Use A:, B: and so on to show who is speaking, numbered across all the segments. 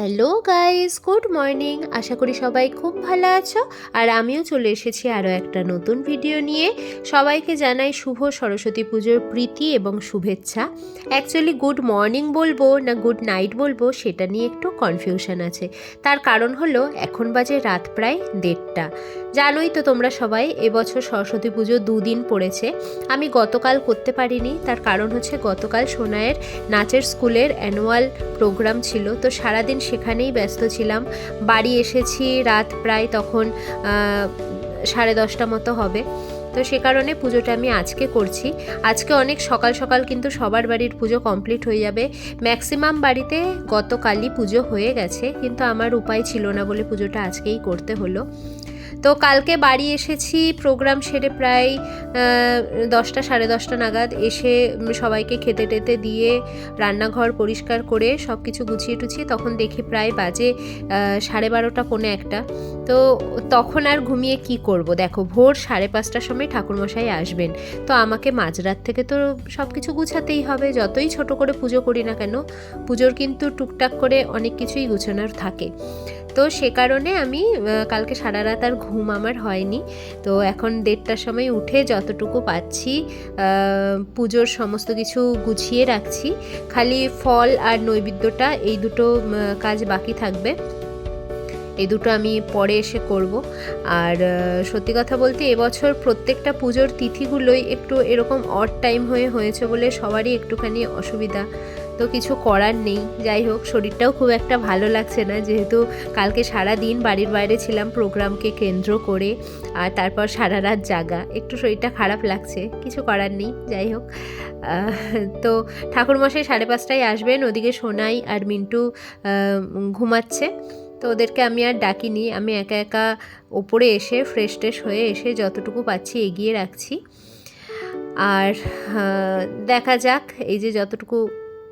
A: Hello guys good morning আশা করি সবাই খুব ভালো আছো। আর আমিও চলে এসেছি আরও একটা নতুন ভিডিও নিয়ে। সবাইকে জানাই শুভ সরস্বতী পুজোর প্রীতি এবং শুভেচ্ছা। অ্যাকচুয়ালি গুড মর্নিং বলব না গুড নাইট বলব, সেটা নিয়ে একটু কনফিউশন আছে। তার কারণ হলো, এখন বাজে রাত প্রায় দেড়টা। জানোই তো তোমরা সবাই, এবছর সরস্বতী পুজো দুদিন পড়েছে। আমি গতকাল করতে পারিনি। তার কারণ হচ্ছে, গতকাল সোনায়ের নাচের স্কুলের অ্যানুয়াল প্রোগ্রাম ছিল। তো সারাদিন সেখানেই ব্যস্ত ছিলাম। বাড়ি এসেছি রাত প্রায় তখন সাড়ে দশটা মতো হবে। তো সে কারণে পুজোটা আমি আজকে করছি। আজকে অনেক সকাল সকাল কিন্তু সবার বাড়ির পুজো কমপ্লিট হয়ে যাবে। ম্যাক্সিমাম বাড়িতে গতকালই পুজো হয়ে গেছে, কিন্তু আমার উপায় ছিল না বলে পুজোটা আজকেই করতে হলো। তো কালকে বাড়ি এসেছি প্রোগ্রাম সেরে প্রায় দশটা, সাড়ে দশটা নাগাদ এসে সবাইকে খেতে টেতে দিয়ে রান্নাঘর পরিষ্কার করে সব কিছু গুছিয়ে টুছিয়ে তখন দেখি প্রায় বাজে সাড়ে বারোটা, পৌনে একটা। তো তখন আর ঘুমিয়ে কি করব? দেখো ভোর সাড়ে পাঁচটার সময় ঠাকুরমশাই আসবেন। তো আমাকে মাঝরাত থেকে তো সব কিছু গুছাতেই হবে, যতই ছোট করে পুজো করি না কেন, পুজোর কিন্তু টুকটাক করে অনেক কিছুই গুছানোর থাকে। তো সে কারণে আমি কালকে সারা রাত আর ঘুম আমার হয়নি। তো এখন দেড়টার সময় উঠে যতটুকু পাচ্ছি পুজোর সমস্ত কিছু গুছিয়ে রাখছি। খালি ফল আর নৈবেদ্যটা, এই দুটো কাজ বাকি থাকবে। এই দুটো আমি পরে এসে করব। আর সত্যি কথা বলতে এবছর প্রত্যেকটা পুজোর তিথিগুলোই একটু এরকম অড টাইম হয়ে হয়েছে বলে সবারই একটুখানি অসুবিধা। তো কিছু করার নেই। যাই হোক, শরীরটাও খুব একটা ভালো লাগছে না। যেহেতু কালকে সারা দিন বাড়ির বাইরে ছিলাম প্রোগ্রামকে কেন্দ্র করে, আর তারপর সারা রাত জাগা। একটু শরীরটা খারাপ লাগছে, কিছু করার নেই। যাই হোক তো ঠাকুরমশাই সাড়ে পাঁচটায় আসবেন, ওদিকে সোনাই আর মিন্টু ঘুমাচ্ছে। তো ওদেরকে আমি আর ডাকিনি, আমি একা একা ওপরে এসে ফ্রেশ ট্রেশ হয়ে এসে যতটুকু পাচ্ছি এগিয়ে রাখছি। আর দেখা যাক, এই যে যতটুকু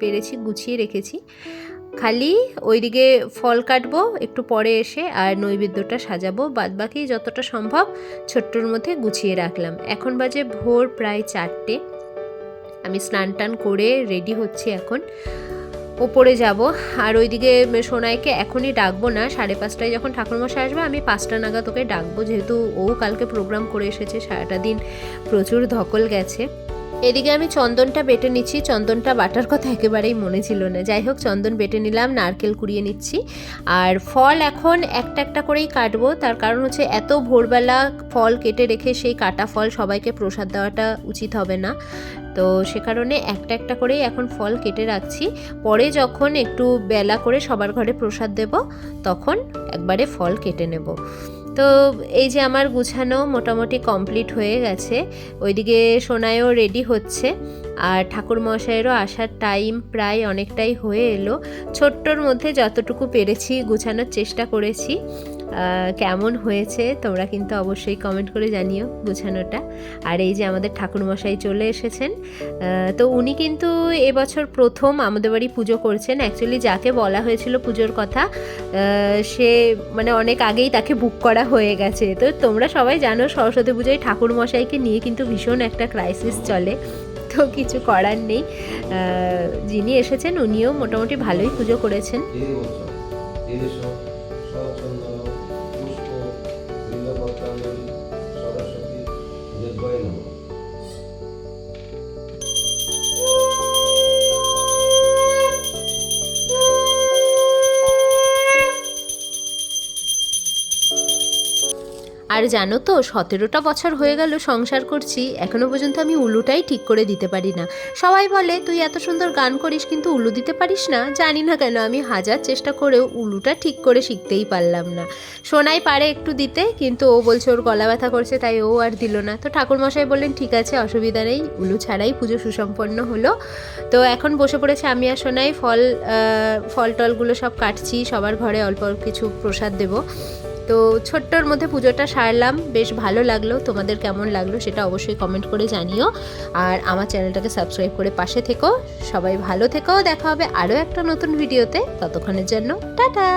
A: পেরেছি, গুছিয়ে রেখেছি। খালি ওইদিকে ফল কাটবো, একটু পরে এসে আর নৈবেদ্যটা সাজাবো। বাদবাকি যতটা সম্ভব ছোট্টর মধ্যে গুছিয়ে রাখলাম। এখন বাজে ভোর প্রায় চারটে। আমি স্নান টান করে রেডি হচ্ছি এখন। ওপরে যাব। আর ওইদিকে সোনাইকে এখনই ডাকবো না। সাড়ে পাঁচটায় যখন ঠাকুরমশাই আসবে, আমি পাঁচটা নাগাদ ওকে ডাকবো। যেহেতু ও কালকে প্রোগ্রাম করে এসেছে, সারাটা দিন প্রচুর ধকল গেছে। এদিকে আমি চন্দনটা বেটে নিচ্ছি, চন্দনটা বাটার কথা একেবারেই মনে ছিল না। যাই হোক, চন্দন বেটে নিলাম, নারকেল কুড়িয়ে নিচ্ছি। আর ফল এখন একটা একটা করেই কাটবো, তার কারণ হচ্ছে এত ভোরবেলা ফল কেটে রেখে সেই কাটা ফল সবাইকে প্রসাদ দেওয়াটা উচিত হবে না। তো সে কারণে একটা একটা করেই এখন ফল কেটে রাখছি। পরে যখন একটু বেলা করে সবার ঘরে প্রসাদ দেব, তখন একবারে ফল কেটে নেব। তো এই যে আমার গুছানো মোটামুটি কমপ্লিট হয়ে গেছে, ওইদিকে সোনায়ও রেডি হচ্ছে, আর ঠাকুর মশাইয়েরও আসার টাইম প্রায় অনেকটাই হয়ে এলো। ছোট্টর মধ্যে যতটুকু পেরেছি গুছানোর চেষ্টা করেছি। কেমন হয়েছে তোমরা কিন্তু অবশ্যই কমেন্ট করে জানিও গুছানোটা। আর এই যে আমাদের ঠাকুরমশাই চলে এসেছেন তো উনি কিন্তু এবছর প্রথম আমাদের বাড়ি পুজো করছেন। অ্যাকচুয়ালি যাকে বলা হয়েছিল পুজোর কথা সে মানে অনেক আগেই তাকে বুক করা হয়ে গেছে। তো তোমরা সবাই জানো সরস্বতী পুজোয় ঠাকুরমশাইকে নিয়ে কিন্তু ভীষণ একটা ক্রাইসিস চলে। তো কিছু করার নেই। যিনি এসেছেন, উনিও মোটামুটি ভালোই পুজো করেছেন।
B: 可以了
A: আর জানো তো, সতেরোটা বছর হয়ে গেল সংসার করছি, এখনও পর্যন্ত আমি উলুটাই ঠিক করে দিতে পারি না। সবাই বলে, তুই এত সুন্দর গান করিস কিন্তু উলু দিতে পারিস না? জানি না কেন, আমি হাজার চেষ্টা করেও উলুটা ঠিক করে শিখতেই পারলাম না। সোনাই পারে একটু দিতে, কিন্তু ও বলছে ওর গলা ব্যথা করছে, তাই ও আর দিল না। তো ঠাকুরমশাই বললেন, ঠিক আছে, অসুবিধা নেই, উলু ছাড়াই পুজো সুসম্পন্ন হলো। তো এখন বসে পড়েছে আমি আর সোনাই, ফল ফল টলগুলো সব কাটছি, সবার ঘরে অল্প অল্প কিছু প্রসাদ দেবো। তো ছোট্টর মধ্যে পুজোটা সারলাম, বেশ ভালো লাগল। তোমাদের কেমন লাগল সেটা অবশ্যই কমেন্ট করে জানিও। আর আমার চ্যানেলটাকে সাবস্ক্রাইব করে পাশে থেকো। সবাই ভালো থেকো। দেখা হবে আরও একটা নতুন ভিডিওতে ততক্ষণের জন্য, টাটা!